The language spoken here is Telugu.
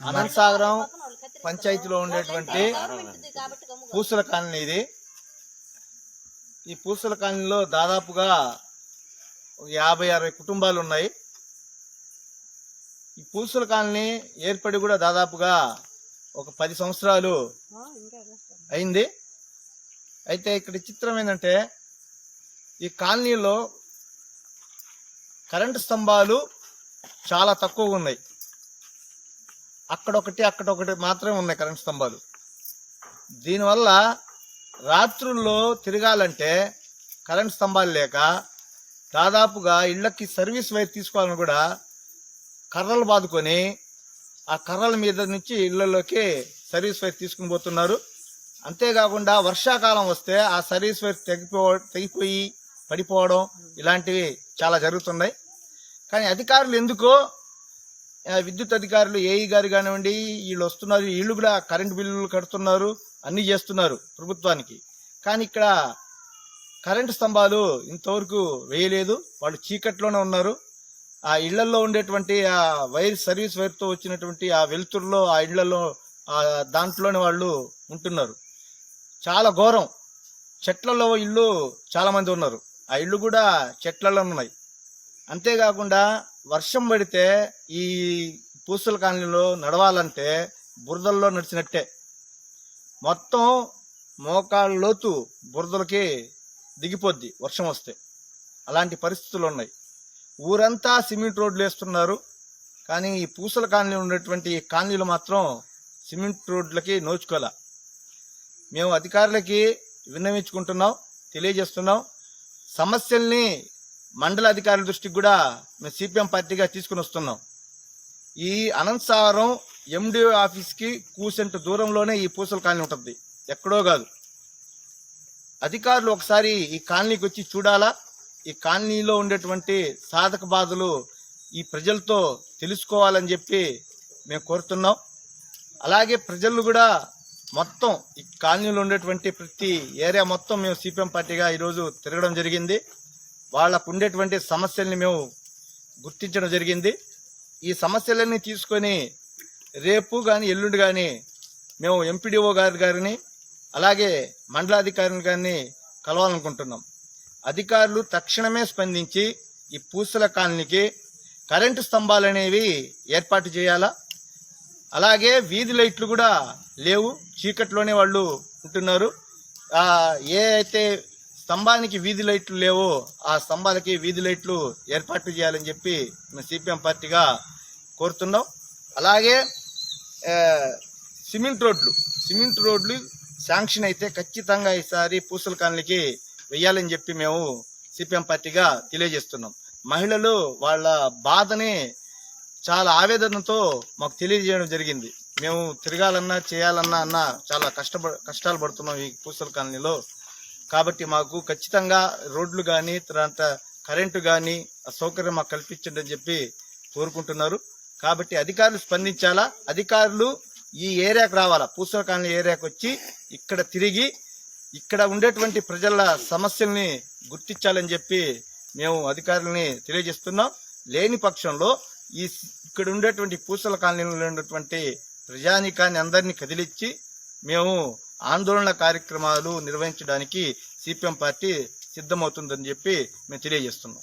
అనంతసాగరం పంచాయతీలో ఉండేటువంటి పూసల కాలనీ ఇది. ఈ పూసల కాలనీలో దాదాపుగా ఒక యాభై అరవై కుటుంబాలు ఉన్నాయి. ఈ పూసల కాలనీ ఏర్పడి కూడా దాదాపుగా ఒక పది సంవత్సరాలు అయింది. అయితే ఇక్కడ చిత్రం ఏంటంటే ఈ కాలనీలో కరెంటు స్తంభాలు చాలా తక్కువగా ఉన్నాయి. అక్కడొకటి అక్కడొకటి మాత్రమే ఉన్నాయి కరెంట్ స్తంభాలు. దీనివల్ల రాత్రుల్లో తిరగాలంటే కరెంట్ స్తంభాలు లేక దాదాపుగా ఇళ్ళకి సర్వీస్ వైర్ తీసుకోవాలని కూడా కర్రలు బాదుకొని ఆ కర్రల మీద నుంచి ఇళ్ళలోకి సర్వీస్ వైర్ తీసుకుని పోతున్నారు. అంతేకాకుండా వర్షాకాలం వస్తే ఆ సర్వీస్ వైర్ తెగిపో తెగిపోయి పడిపోవడం ఇలాంటివి చాలా జరుగుతున్నాయి. కానీ అధికారులు ఎందుకో విద్యుత్ అధికారులు ఏఈ గారు కానివ్వండి వీళ్ళు వస్తున్నారు వీళ్ళు కూడా కరెంటు బిల్లులు కడుతున్నారు అన్ని చేస్తున్నారు ప్రభుత్వానికి. కానీ ఇక్కడ కరెంటు స్తంభాలు ఇంతవరకు వేయలేదు వాళ్ళు చీకట్లోనే ఉన్నారు. ఆ ఇళ్ళలో ఉండేటువంటి ఆ వైర్ సర్వీస్ వైర్తో వచ్చినటువంటి ఆ వెలుతురులో ఆ ఇళ్ళలో ఆ దాంట్లోనే వాళ్ళు ఉంటున్నారు. చాలా ఘోరం. చెట్లలో ఇల్లు చాలామంది ఉన్నారు. ఆ ఇల్లు కూడా చెట్లలో ఉన్నాయి. అంతేకాకుండా వర్షం పడితే ఈ పూసల కాలనీలో నడవాలంటే బురదల్లో నడిచినట్టే. మొత్తం మోకాళ్ళ లోతు బురదలకి దిగిపోద్ది వర్షం వస్తే. అలాంటి పరిస్థితులు ఉన్నాయి. ఊరంతా సిమెంట్ రోడ్లు వేస్తున్నారు. కానీ ఈ పూసల కాలనీ ఉన్నటువంటి ఈ కాలనీలు మాత్రం సిమెంట్ రోడ్లకి నోచుకోలే. మేము అధికారులకి విన్నవించుకుంటున్నాం తెలియజేస్తున్నాం. సమస్యల్ని మండల అధికారుల దృష్టికి కూడా మేము సిపిఎం పార్టీగా తీసుకుని వస్తున్నాం. ఈ అనంతసారం ఎండిఓ ఆఫీస్కి కూసెంట్ దూరంలోనే ఈ పూసల కాలనీ ఉంటుంది. ఎక్కడో కాదు. అధికారులు ఒకసారి ఈ కాలనీకి వచ్చి చూడాలా? ఈ కాలనీలో ఉండేటువంటి సాధక బాధలు ఈ ప్రజలతో తెలుసుకోవాలని చెప్పి మేము కోరుతున్నాం. అలాగే ప్రజలు కూడా మొత్తం ఈ కాలనీలో ఉండేటువంటి ప్రతి ఏరియా మొత్తం మేము సిపిఎం పార్టీగా ఈరోజు తిరగడం జరిగింది. వాళ్ళకు ఉండేటువంటి సమస్యల్ని మేము గుర్తించడం జరిగింది. ఈ సమస్యలన్నీ తీసుకొని రేపు కానీ ఎల్లుండి కానీ మేము ఎంపీడీఓ గారి గారిని అలాగే మండలాధికారిని గారిని కలవాలనుకుంటున్నాం. అధికారులు తక్షణమే స్పందించి ఈ పూసల కాలనీకి కరెంటు స్తంభాలు అనేవి ఏర్పాటు చేయాలా? అలాగే వీధి లైట్లు కూడా లేవు. చీకట్లోనే వాళ్ళు ఉంటున్నారు. ఏ అయితే స్తంభానికి వీధి లైట్లు లేవు. ఆ స్తంభాలకి వీధి లైట్లు ఏర్పాటు చేయాలని చెప్పి మేము సిపిఎం పార్టీగా కోరుతున్నాం. అలాగే సిమెంట్ రోడ్లు. సిమెంట్ రోడ్లు శాంక్షన్ అయితే ఖచ్చితంగా ఈసారి పూసల కాలనీకి వెయ్యాలని చెప్పి మేము సిపిఎం పార్టీగా తెలియజేస్తున్నాం. మహిళలు వాళ్ళ బాధని చాలా ఆవేదనతో మాకు తెలియజేయడం జరిగింది. మేము తిరగాలన్నా చేయాలన్నా అన్న చాలా కష్టపడ కష్టాలు పడుతున్నాం ఈ పూసల కాలనీలో. కాబట్టి మాకు ఖచ్చితంగా రోడ్లు కానీ తర్వాత కరెంటు కానీ సౌకర్యం మాకు కల్పించండి అని చెప్పి కోరుకుంటున్నారు. కాబట్టి అధికారులు స్పందించాలా? అధికారులు ఈ ఏరియాకు రావాలా? పూసల కాలనీ ఏరియాకు వచ్చి ఇక్కడ తిరిగి ఇక్కడ ఉండేటువంటి ప్రజల సమస్యల్ని గుర్తించాలని చెప్పి మేము అధికారులని తెలియజేస్తున్నాం. లేని పక్షంలో ఈ ఇక్కడ ఉండేటువంటి పూసల కాలనీలో ఉన్నటువంటి ప్రజానికాన్ని అందరినీ కదిలిచ్చి మేము ఆందోళన కార్యక్రమాలు నిర్వహించడానికి సిపిఎం పార్టీ సిద్ధమవుతుందని చెప్పి మేము తెలియజేస్తున్నాం.